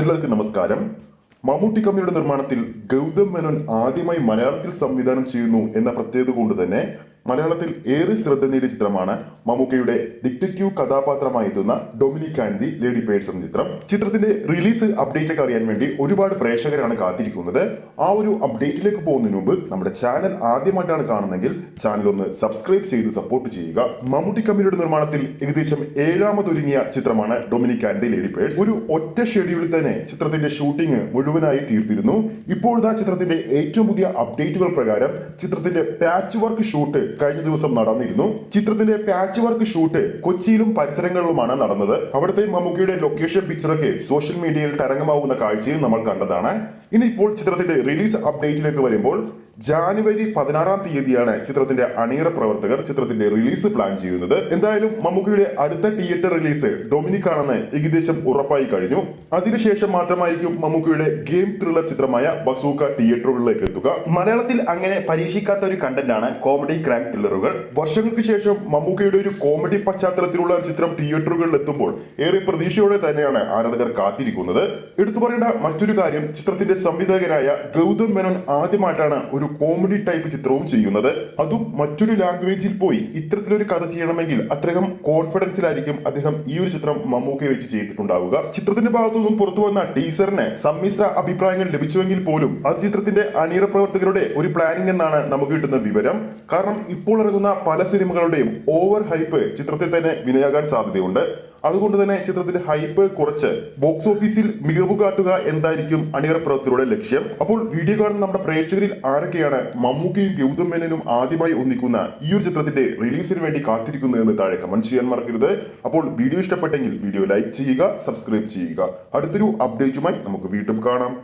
എല്ലാവർക്കും നമസ്കാരം. മമ്മൂട്ടി കമ്പനിയുടെ നിർമ്മാണത്തിൽ ഗൗതം മേനോൻ ആദ്യമായി മലയാളത്തിൽ സംവിധാനം ചെയ്യുന്നു എന്ന പ്രത്യേകത കൊണ്ട് തന്നെ മലയാളത്തിൽ ഏറെ ശ്രദ്ധ നേടിയ ചിത്രമാണ് മമ്മൂക്കയുടെ ഡിറ്റക്റ്റീവ് കഥാപാത്രമായി എത്തുന്ന Dominic and the lady purse ചിത്രം. ചിത്രത്തിന്റെ റിലീസ് അപ്ഡേറ്റ് ഒക്കെ അറിയാൻ വേണ്ടി ഒരുപാട് പ്രേക്ഷകരാണ് കാത്തിരിക്കുന്നത്. ആ ഒരു അപ്ഡേറ്റിലേക്ക് പോകുന്നതിന് മുമ്പ് നമ്മുടെ ചാനൽ ആദ്യമായിട്ടാണ് കാണുന്നതെങ്കിൽ ചാനൽ ഒന്ന് സബ്സ്ക്രൈബ് ചെയ്ത് സപ്പോർട്ട് ചെയ്യുക. മമ്മൂട്ടി കമ്പനിയുടെ നിർമ്മാണത്തിൽ ഏകദേശം ഏഴാമതൊരുങ്ങിയ ചിത്രമാണ് Dominic and the lady purse ഒരു ഒറ്റ ഷെഡ്യൂളിൽ തന്നെ ചിത്രത്തിന്റെ ഷൂട്ടിംഗ് മുഴുവനായി തീർത്തിരുന്നു. ഇപ്പോഴത്തെ ചിത്രത്തിന്റെ ഏറ്റവും പുതിയ അപ്ഡേറ്റുകൾ പ്രകാരം ചിത്രത്തിന്റെ പാച്ച് വർക്ക് ഷൂട്ട് കഴിഞ്ഞ ദിവസം നടന്നിരുന്നു. ചിത്രത്തിന്റെ പാച്ച് വർക്ക് ഷൂട്ട് കൊച്ചിയിലും പരിസരങ്ങളിലുമാണ് നടന്നത്. അവിടുത്തെ മമ്മൂക്കിയുടെ ലൊക്കേഷൻ പിക്ചറൊക്കെ സോഷ്യൽ മീഡിയയിൽ തരംഗമാവുന്ന കാഴ്ചയും നമ്മൾ കണ്ടതാണ്. ഇനി ഇപ്പോൾ ചിത്രത്തിന്റെ റിലീസ് അപ്ഡേറ്റിലേക്ക് വരുമ്പോൾ ജാനുവരി പതിനാറാം തീയതിയാണ് ചിത്രത്തിന്റെ അണിയറ പ്രവർത്തകർ ചിത്രത്തിന്റെ റിലീസ് പ്ലാൻ ചെയ്യുന്നത്. എന്തായാലും മമ്മൂക്കിയുടെ അടുത്ത തിയേറ്റർ റിലീസ് ഡൊമിനിക് ആണെന്ന് ഏകദേശം ഉറപ്പായി കഴിഞ്ഞു. അതിനുശേഷം മാത്രമായിരിക്കും മമ്മൂക്കിയുടെ ഗെയിം ത്രില്ലർ ചിത്രമായ ബസൂക്ക തിയേറ്ററുകളിലേക്ക് എത്തുക. മലയാളത്തിൽ അങ്ങനെ പരീക്ഷിക്കാത്ത ഒരു കണ്ടന്റ് ആണ് കോമഡി ക്രൈം ത്രില്ലറുകൾ. വർഷങ്ങൾക്ക് ശേഷം മമ്മൂക്കയുടെ ഒരു കോമഡി പശ്ചാത്തലത്തിലുള്ള ചിത്രം തിയേറ്ററുകളിൽ എത്തുമ്പോൾ ഏറെ പ്രതീക്ഷയോടെ തന്നെയാണ് ആരാധകർ കാത്തിരിക്കുന്നത്. എടുത്തു പറയേണ്ട മറ്റൊരു കാര്യം ചിത്രത്തിന്റെ സംവിധായകനായ ഗൗതം മേനോൻ ആദ്യമായിട്ടാണ് ഒരു കോമഡി ടൈപ്പ് ചിത്രവും ചെയ്യുന്നത്. അതും മറ്റൊരു ലാംഗ്വേജിൽ പോയി. ഇത്തരത്തിലൊരു കഥ ചെയ്യണമെങ്കിൽ അത്രയും കോൺഫിഡൻസിലായിരിക്കും അദ്ദേഹം ഈ ഒരു ചിത്രം മമ്മൂക്കയെ വെച്ച് ചെയ്തിട്ടുണ്ടാവുക. ചിത്രത്തിന്റെ ഭാഗത്തുനിന്നും പുറത്തു വന്ന ടീസറിന് സമ്മിശ്ര അഭിപ്രായങ്ങൾ ലഭിച്ചുവെങ്കിൽ പോലും അത് ചിത്രത്തിന്റെ അണിയറ പ്രവർത്തകരുടെ ഒരു പ്ലാനിംഗ് എന്നാണ് നമുക്ക് കിട്ടുന്ന വിവരം. കാരണം ഇപ്പോൾ ഇറങ്ങുന്ന പല സിനിമകളുടെയും ഓവർ ഹൈപ്പ് ചിത്രത്തിൽ തന്നെ വിനയാകാൻ സാധ്യതയുണ്ട്. അതുകൊണ്ട് തന്നെ ചിത്രത്തിന്റെ ഹൈപ്പ് കുറച്ച് ബോക്സ് ഓഫീസിൽ മികവ് കാട്ടുക എന്തായിരിക്കും അണിയറ പ്രവർത്തകരുടെ ലക്ഷ്യം? അപ്പോൾ വീഡിയോ കാണുന്ന നമ്മുടെ പ്രേക്ഷകരിൽ ആരൊക്കെയാണ് മമ്മൂക്കയും ഗൗതം മേനനും ആദ്യമായി ഒന്നിക്കുന്ന ഈ ഒരു ചിത്രത്തിന്റെ റിലീസിന് വേണ്ടി കാത്തിരിക്കുന്നു എന്ന് താഴെ കമന്റ് ചെയ്യാൻ മറക്കരുത്. അപ്പോൾ വീഡിയോ ഇഷ്ടപ്പെട്ടെങ്കിൽ വീഡിയോ ലൈക്ക് ചെയ്യുക സബ്സ്ക്രൈബ് ചെയ്യുക. അടുത്തൊരു അപ്ഡേറ്റുമായി നമുക്ക് വീണ്ടും കാണാം.